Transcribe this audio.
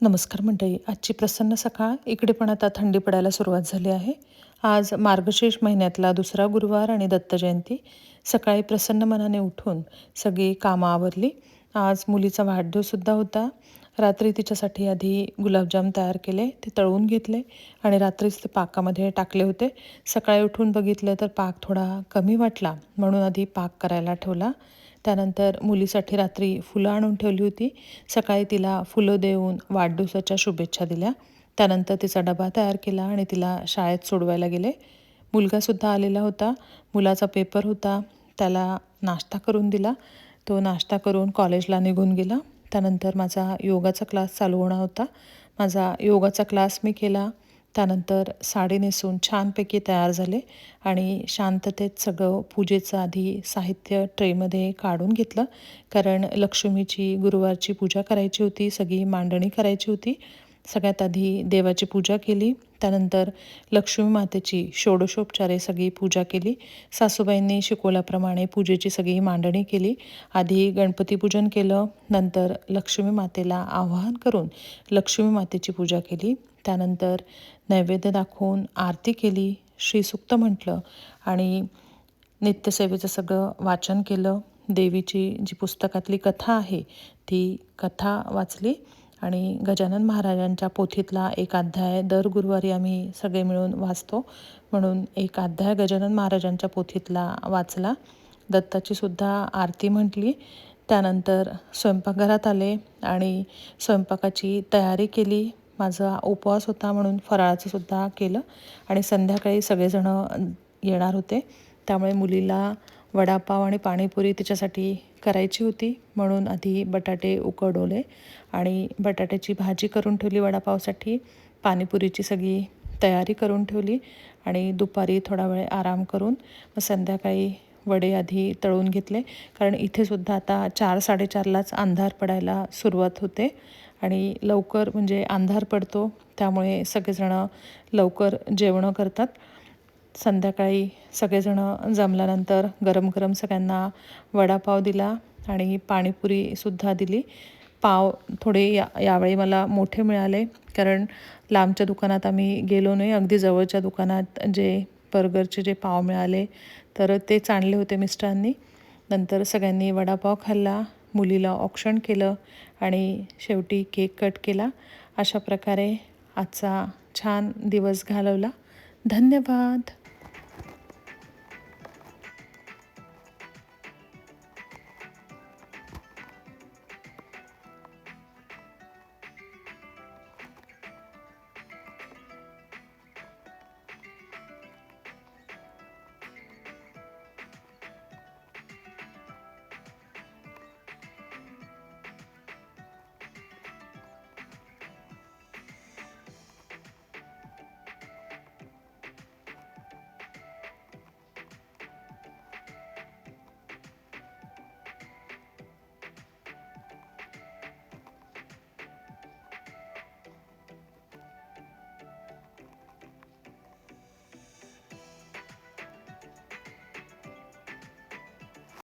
नमस्कार मंडळी आजची प्रसन्न सकाळ इकडे पण आता थंडी पडायला सुरुवात झाली आहे. आज मार्गशीर्ष महिन्यातला दुसरा गुरुवार आणि दत्त जयंती. सकाळी प्रसन्न मनाने उठून सगळी कामं आवरली. आज मुलीचा वाढदिवससुद्धा होता. रात्री तिच्यासाठी आधी गुलाबजाम तयार केले ते तळून घेतले आणि रात्रीच ते पाकामध्ये टाकले होते. सकाळी उठून बघितलं तर पाक थोडा कमी वाटला म्हणून आधी पाक करायला ठेवला. त्यानंतर मुलीसाठी रात्री फुलं आणून ठेवली होती. सकाळी तिला फुलं देऊन वाढदिवसाच्या शुभेच्छा दिल्या. त्यानंतर तिचा डबा तयार केला आणि तिला शाळेत सोडवायला गेले. मुलगासुद्धा आलेला होता. मुलाचा पेपर होता. त्याला नाश्ता करून दिला. तो नाश्ता करून कॉलेजला निघून गेला. त्यानंतर माझा योगाचा क्लास चालू होणार होता. माझा योगाचा क्लास मी केला. त्यानंतर साडी नेसून छानपैकी तयार झाले आणि शांततेत सगळं पूजेचं आधी साहित्य ट्रेमध्ये काढून घेतलं. कारण लक्ष्मीची गुरुवारची पूजा करायची होती सगळी मांडणी करायची होती. सगळ्यात आधी देवाची पूजा केली. त्यानंतर लक्ष्मी मातेची षोडशोपचारे सगळी पूजा केली. सासूबाईंनी शिकवल्याप्रमाणे पूजेची सगळी मांडणी केली. आधी गणपती पूजन केलं. नंतर लक्ष्मी मातेला आवाहन करून लक्ष्मी मातेची पूजा केली. त्यानंतर नैवेद्य दाखवून आरती केली. श्रीसुक्त म्हटलं आणि नित्यसेवेचं सगळं वाचन केलं. देवीची जी पुस्तकातली कथा आहे ती कथा वाचली. आणि गजानन महाराजांच्या पोथीतला एक अध्याय दर गुरुवारी आम्ही सगळे मिळून वाचतो. म्हणून एक अध्याय गजानन महाराजांच्या पोथीतला वाचला. दत्ताची सुद्धा आरती म्हटली. त्यानंतर स्वयंपाकघरात आले आणि स्वयंपाकाची तयारी केली. माझा उपवास होता म्हणून फराळाचं सुद्धा केलं. आणि संध्याकाळी सगळेजणं येणार होते. त्यामुळे मुलीला वडापाव आणि पाणीपुरी तिच्यासाठी करायची होती. म्हणून आधी बटाटे उकडवले आणि बटाट्याची भाजी करून ठेवली वडापावसाठी. पाणीपुरीची सगळी तयारी करून ठेवली आणि दुपारी थोडा वेळ आराम करून मग संध्याकाळी वडे आधी तळून घेतले. कारण इथेसुद्धा आता चार साडेचारलाच अंधार पडायला सुरुवात होते आणि लवकर म्हणजे अंधार पडतो त्यामुळे सगळेजणं लवकर जेवणं करतात. संध्याकाळी सगळेजणं जमल्यानंतर गरम गरम सगळ्यांना वडापाव दिला आणि पाणीपुरीसुद्धा दिली. पाव थोडे या यावेळी मला मोठे मिळाले कारण लांबच्या दुकानात आम्ही गेलो नाही अगदी जवळच्या दुकानात जे बर्गरचे जे पाव मिळाले तर ते आणले होते मिस्टरांनी. नंतर सगळ्यांनी वडापाव खाल्ला मुलीला ऑक्षण केलं आणि शेवटी केक कट केला. अशा प्रकारे आजचा छान दिवस घालवला. धन्यवाद!